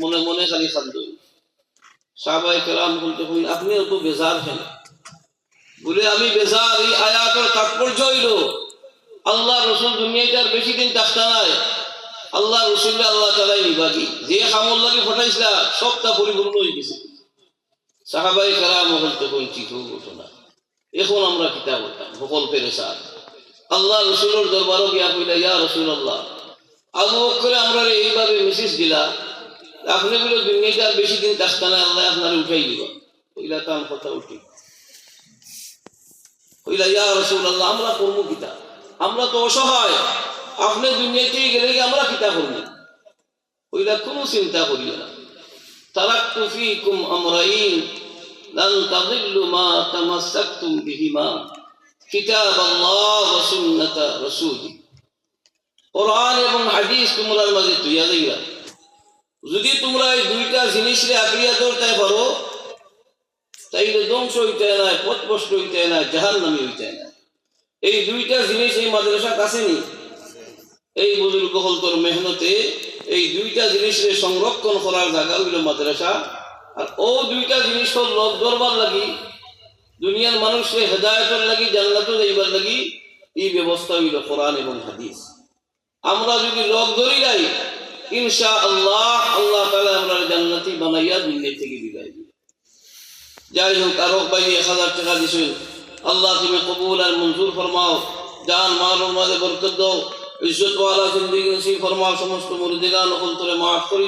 মনে মনে খালি খাদ্য। সাহাবাই কেরাম বলতে কই আপনিও তো বেজার হেন বলে, আমি বেজার, এই আয়াতের তাৎপর্য হইল, আল্লাহ রসুল দুনিয়াতে আর বেশি দিন থাকতা নাই। আল্লাহ রসুল আল্লাহ তালাই নিবাগি যে খামল লাগে ফটাইছিলা, সবটা পরিপূর্ণ হয়ে গেছে। সাহাবাই কেরাম বলতে কই ঠিক ঘটনা এখন আমরা কিতাব করতাম সকল পেরেছার আল্লাহ রসুলের দরবারও গিয়া কইলা, ইয়া রসুল আল্লাহ আবু করে আমরা এইভাবে মেসেজ দিলা আপনি বলে দুনিয়াতে বেশি দিন থাকতে না, আল্লাহ আপনার উঠাই দিবা। কইলা তার কথা উঠি। কইলা, ইয়া রসুল আল্লাহ আমরা করব কিতা? আমরা তো অসহায়। আপনি দুনিয়াতে গেলে কি আমরা কিতা করব? কইলা, কোনো চিন্তা করিও না। তারাক্তু ফিকুম আমরাইন, লান তাদিল্লু মা তামাসসাকতুম বিহিমা। কিতাব আল্লাহ ওয়া সুন্নাত রাসূলি। কোরআন এবং হাদিস তোমরার মাঝে তুইয়া দিবা যদি তোমরা এই দুইটা জিনিসরে আঁকড়িয়া ধরতে পারো তাইলে ধ্বংস হইতে নাই, পথভ্রষ্ট হইতে নাই জাহান নামি হইতে নাই। এই দুইটা জিনিস এই মাদ্রাসা কাছেনি এই বুজুর্গ হল তোর মেহনতে এই দুইটা জিনিসের সংরক্ষণ করার জায়গা হইল মাদ্রাসা। আর ও দুইটা জিনিস হল লোক ধরবার লাগি, দুনিয়ার মানুষকে হেদায়তের লাগি জান্নাত যাইবার লাগি, এই ব্যবস্থা হইল কোরআন এবং হাদিস। আমরা যদি লোক ধরি যাই ইনশা আল্লাহ আল্লাহ তালা আপনার জান্নাতি বানাইয়া দুনিয়া থেকে বিদায় দিবে যাই হোক আরও ভাই, এক হাজার টাকা দিছেন। আল্লাহ তুমি কবুল আর মঞ্জুর ফরমাও। জান, মাল মাঝে বরকত দাও। ইজ্জত ওয়ালা জিন্দিগি ফরমাও। সমস্ত মুরিদিগান অন্তরে মাফ করি।